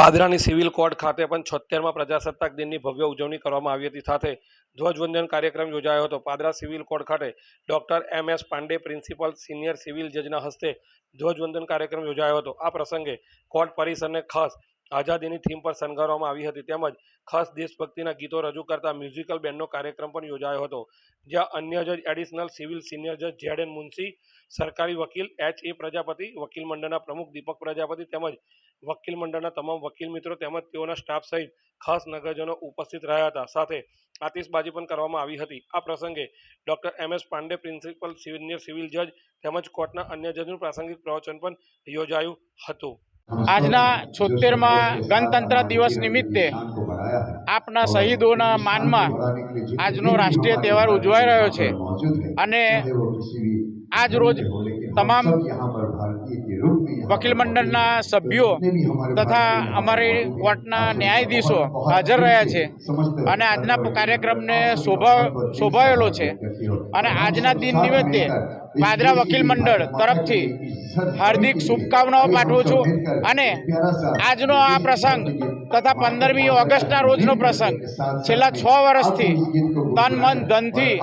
પાદરાની civil court ખાતે પણ છોતેરમાં પ્રજાસત્તાક દિનની ભવ્ય ઉજવણી કરવામાં આવી હતી. સાથે ધ્વજવંદન કાર્યક્રમ યોજાયો હતો. પાદરા સિવિલ કોર્ટ ખાતે doctor M S Pandey, principal senior civil જજના હસ્તે ધ્વજવંદન કાર્યક્રમ યોજાયો હતો. આ પ્રસંગે કોર્ટ પરિસરને ખાસ આઝાદીની થીમ પર શણગારવામાં આવી હતી. તેમજ ખાસ દેશભક્તિના ગીતો રજૂ કરતા મ્યુઝિકલ બેન્ડનો કાર્યક્રમ પણ યોજાયો હતો. જ્યાં અન્ય જજ એડિશનલ સિવિલ સિનિયર જજ જેડ એન મુનશી, સરકારી વકીલ એચ એ પ્રજાપતિ, વકીલ મંડળના પ્રમુખ દીપક પ્રજાપતિ તેમજ વકીલ મંડળના તમામ વકીલ મિત્રો તેમજ તેઓના સ્ટાફ સહિત ખાસ નગરજનો ઉપસ્થિત રહ્યા હતા. સાથે આતિશબાજી પણ કરવામાં આવી હતી. આ પ્રસંગે doctor M S Pandey principal senior civil જજ તેમજ કોર્ટના અન્ય જજનું પ્રાસંગિક પ્રવચન પણ યોજાયું હતું. આજના છોતેરમાં ગણતંત્ર દિવસ નિમિત્તે આપના શહીદોના માનમાં આજનો રાષ્ટ્રીય તહેવાર ઉજવાઈ રહ્યો છે. અને આજ રોજ તમામ વકીલ મંડળના સભ્યો તથા અમારી કોર્ટના ન્યાયાધીશો હાજર રહ્યા છે અને આજના કાર્યક્રમને શોભા શોભાયેલો છે. અને આજના દિન નિમિત્તે પાદરા વકીલ મંડળ તરફથી હાર્દિક શુભકામનાઓ પાઠવું છું અને આજનો આ પ્રસંગ તથા પંદરમી ઓગસ્ટના રોજનો પ્રસંગ છેલ્લા છ વર્ષથી તન મન ધનથી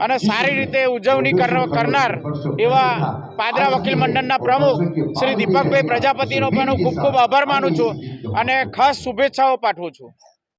અને સારી રીતે ઉજવણી કર- કરનાર એવા પાદરા વકીલ મંડળના પ્રમુખ શ્રી દીપકભાઈ પ્રજાપતિનો પણ હું ખૂબ ખૂબ આભાર માનું છું અને ખાસ શુભેચ્છાઓ પાઠવું છું.